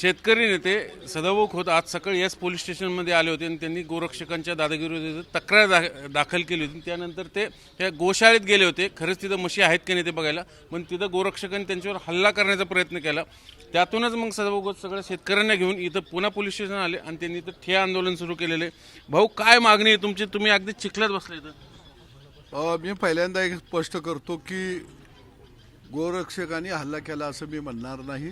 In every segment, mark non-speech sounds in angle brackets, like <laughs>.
शेतकरी नेते सदाभाऊ खोत आज सकाळी याच पोलीस स्टेशनमध्ये आले होते आणि त्यांनी गोरक्षकांच्या दादागिरीविरुद्ध तक्रार दा दाखल केली होती. त्यानंतर ते त्या गोशाळेत गेले होते. खरंच तिथं म्हशी आहेत की नाही ते बघायला. पण तिथं गोरक्षकांनी त्यांच्यावर हल्ला करण्याचा प्रयत्न केला. त्यातूनच मग सदाभाऊ खोत सगळ्या शेतकऱ्यांना घेऊन इथं पुन्हा पोलीस स्टेशन आले आणि त्यांनी इथं ठे आंदोलन सुरू केलेले. भाऊ काय मागणी आहे तुमची? तुम्ही अगदी चिखलात बसले इथं. मी पहिल्यांदा एक स्पष्ट करतो की गोरक्षकांनी हल्ला केला असं मी म्हणणार नाही.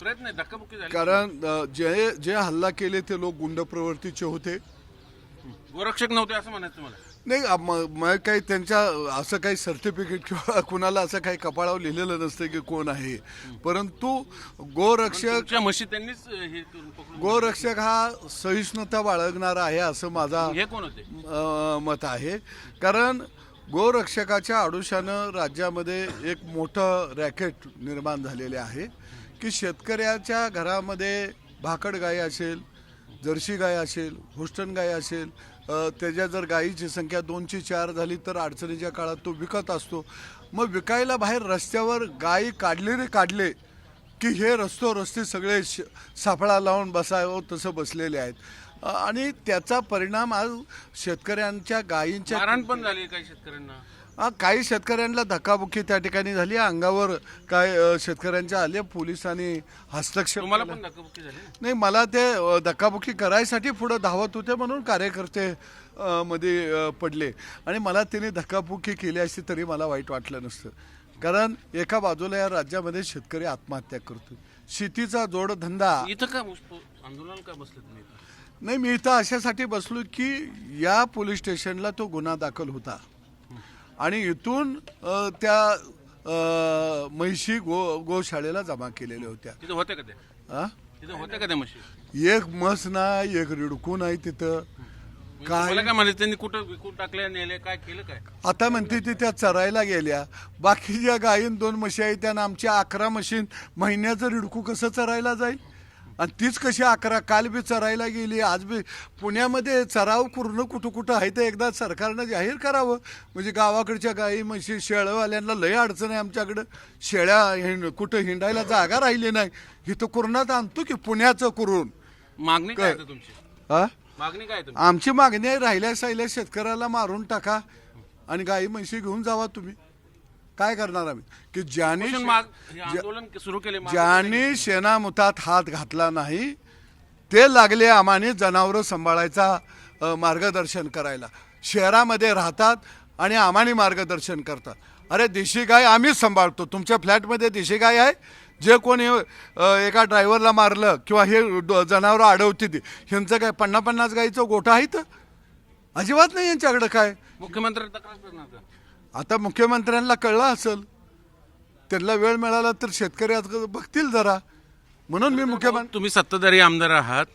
प्रयत्न नाही धक्काबुक्की झाली. कारण अ, जे जे हल्ला केले ते लोक गुंड प्रवृत्तीचे होते. गोरक्षक नव्हते असं म्हणायचं मला नाही अ, म- म- काही त्यांच्या असं काही सर्टिफिकेट किंवा <laughs> कुणाला असं काही कपाळावर लिहिलेलं नसतं की कोण आहे. परंतु गोरक्षक तुमच्या म्हशी त्यांनीच हे करून पकडून गोरक्षक हा सहिष्णुता बाळगणारा आहे असं माझा हे कोण होते? अ, मत आहे. कारण गोरक्षकाच्या आडुशानं राज्यामध्ये एक मोठं रॅकेट निर्माण झालेले आहे. की शेतकऱ्याच्या घरामध्ये भाकड गाय असेल जर्सी गाय असेल होस्टन गाय असेल त्याच्या जर गायीची संख्या दोनची चार झाली तर अडचणीच्या काळात तो विकत असतो. मग विकायला बाहेर रस्त्यावर गायी काढले रे काढले की हे रस्तो रस्ते सगळे श- सापळा लावून बसावं तसं बसलेले आहेत. आणि त्याचा परिणाम आज शेतकऱ्यांच्या गायींच्या पण झाली काही शेतकऱ्यांना? हा, काही शेतकऱ्यांना धक्काबुक्की त्या ठिकाणी झाली. अंगावर काय अ, शेतकऱ्यांच्या आले पोलिसांनी हस्तक्षेप तुम्हाला पण धक्काबुक्की झाली ना? नाही मला ते अ, धक्काबुक्की करायसाठी पुढे धावत होते म्हणून कार्यकर्ते अ, मध्ये अ, पडले. आणि मला त्यांनी धक्काबुक्की केली असती तरी मला वाईट वाटलं नसतं. कारण एका बाजूला या राज्यामध्ये शेतकरी आत्महत्या करतो. शेतीचा जोडधंदा इथं का मुश्प- आंदोलन का बसले तुम्ही इथं? नाही मी इथं अशासाठी बसलो की या पोलीस स्टेशनला तो गुन्हा दाखल होता. आणि इथून त्या म्हैशी गो गोशाळेला जमा केलेल्या होत्या. तिथं होत्या का हा? तिथं त्या म्हशी? एक म्हस नाही एक रिडकू नाही तिथं. काय? मला काय म्हणायचं त्यांनी कुठं विकून टाकले नेले काय केलं काय? आता म्हणते ती त्या चरायला गेल्या. बाकीच्या गायीन दोन म्हशी आहेत त्यानं आमच्या अकरा म्हशीन महिन्याचं रिडकू कसं चरायला जाईल? आणि तीच कशी अकरा काल बी चरायला गेली आज बी पुण्यामध्ये चराव करणं कुठं कुठं आहे तर एकदा सरकारनं जाहीर करावं. म्हणजे गावाकडच्या गायी म्हशी शेळवाल्यांना लय अडचण आहे आमच्याकडं. शेळ्या हिंड कुठं हिंडायला जागा राहिली नाही. इथं कुरणात आणतो की पुण्याचं कुरून. मागणी काय आहे तुमची? हा मागणी काय आहे तुमची? आमची मागणी आहे राहिल्या साहिल्या शेतकऱ्याला मारून टाका आणि गाई म्हशी घेऊन जावा तुम्ही. काय करणार आम्ही? की ज्याने उपोषण माग हे आंदोलन सुरू केले माग- ज्याने शेणामुतात हात घातला नाही ते लागले आम्हाने जनावरं सांभाळायचा अ, मार्गदर्शन करायला. शहरामध्ये राहतात आणि आम्हाने मार्गदर्शन करतात. अरे देशी गाय आम्हीच सांभाळतो. तुमच्या फ्लॅटमध्ये देशी गाय आहे? जे कोणी अ, एका ड्रायव्हरला मारलं किंवा हे जनावरं अडवते ती ह्यांचं काय पन्नास पन्नास गाईचं गोठं आहे तर अजिबात नाही यांच्याकडं काय? मुख्यमंत्री तक्रार करणार का आता मुख्यमंत्र्यांना कळलं असेल. त्यांना वेळ मिळाला तर शेतकरी आज बघतील जरा. म्हणून मी मुख्यमंत्री तुम्ही सत्ताधारी आमदार आहात.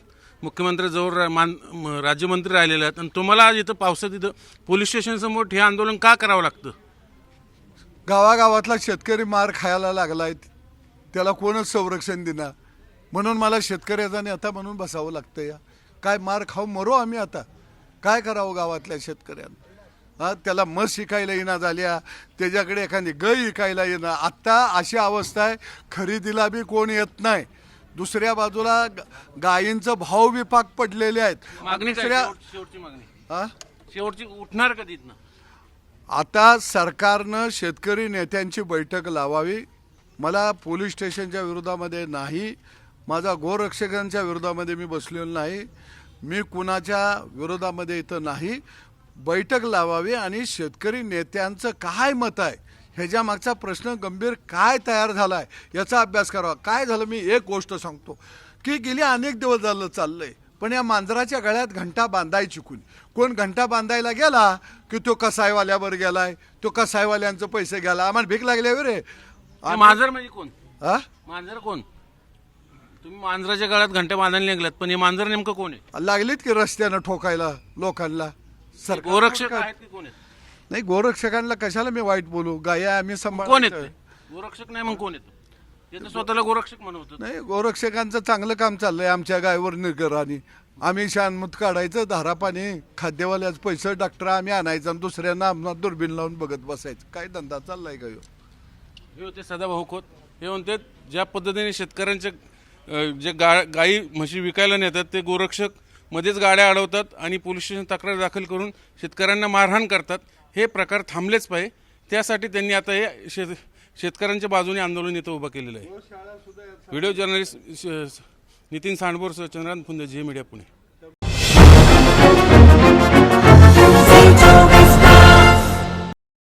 मुख्यमंत्री जवळ मान- राज्यमंत्री राहिलेले आहेत. आणि तुम्हाला आज इथं पावसात इथं पोलीस स्टेशन समोर हे आंदोलन का करावं लागतं? गावागावातला शेतकरी मार खायला लागलाय त्याला कोणच संरक्षण देणार? म्हणून मला शेतकऱ्याचा नेता म्हणून बसावं लागतं या. काय मार खाऊ मरो आम्ही आता? काय करावं गावातल्या शेतकऱ्यांना? त्याला मस शिकायला येणार झाल्या त्याच्याकडे एखादी गाय विकायला येणार आत्ता अशी अवस्था आहे खरेदीला बी कोण येत नाही. दुसऱ्या बाजूला ग- गायींचं भाव विपाक पडलेले आहेत. दुसऱ्या शेवटची उठणार कधी आता सरकारनं शेतकरी नेत्यांची बैठक लावावी. मला पोलीस स्टेशनच्या विरोधामध्ये नाही. माझा गोरक्षकांच्या विरोधामध्ये मी बसलेलो नाही. मी कुणाच्या विरोधामध्ये इथं नाही. बैठक लावावी आणि शेतकरी नेत्यांचं काय मत आहे? ह्याच्या मागचा प्रश्न गंभीर काय तयार झाला आहे याचा अभ्यास करावा. काय झालं? मी एक गोष्ट सांगतो. की गेली अनेक दिवस झालं चाललंय पण या मांजराच्या गळ्यात घंटा बांधायची कोणी कोण घंटा बांधायला गेला की तो कसायवाल्यावर गेलाय? तो कसायवाल्यांचं पैसे गेला आम्हाला भीक लागल्यावर रे. हे मांजर म्हणजे कोण? हा मांजर कोण? तुम्ही मांजराच्या गळ्यात घंटे बांधायला निघलात पण हे मांजर नेमकं कोण आहे? लागलीत की रस्त्यानं ठोकायला लोकांना? गोरक्षक आहेत की कोण आहेत? नाही गोरक्षकांना कशाला मी वाईट बोलू? गाया आम्ही कोण सांभाळ आहेत? ते? गोरक्षक नाही मग कोण येतो ते तर स्वतःला गोरक्षक म्हणत नाही गोरक्षकांचं चांगलं काम चाललंय आमच्या गायवर निगराणी आम्ही शानमुत काढायचं धारा पाणी खाद्यवाल्याच पैसे डॉक्टर आम्ही आणायचं आणि दुसऱ्यांना आम्हाला दुर्बीन लावून बघत बसायचं. काय धंदा चाललाय का ह्यो? हे होते सदाभाऊ खोत. हे म्हणते ज्या पद्धतीने शेतकऱ्यांच्या अ, जे गा गाई म्हशी विकायला नेतात ते गोरक्षक मध्येच गाड्या अडवतात आणि पोलीस स्टेशन तक्रार दाखल करून शेतकऱ्यांना मारहाण करतात. हे प्रकार थांबलेच पाहिजे. त्यासाठी त्यांनी आता हे शेत शेतकऱ्यांच्या बाजूने आंदोलन इथं उभं केलेलं आहे. व्हिडिओ जर्नलिस्ट नितीन सांडबोर चंद्रांत फुंदे जे मीडिया पुणे.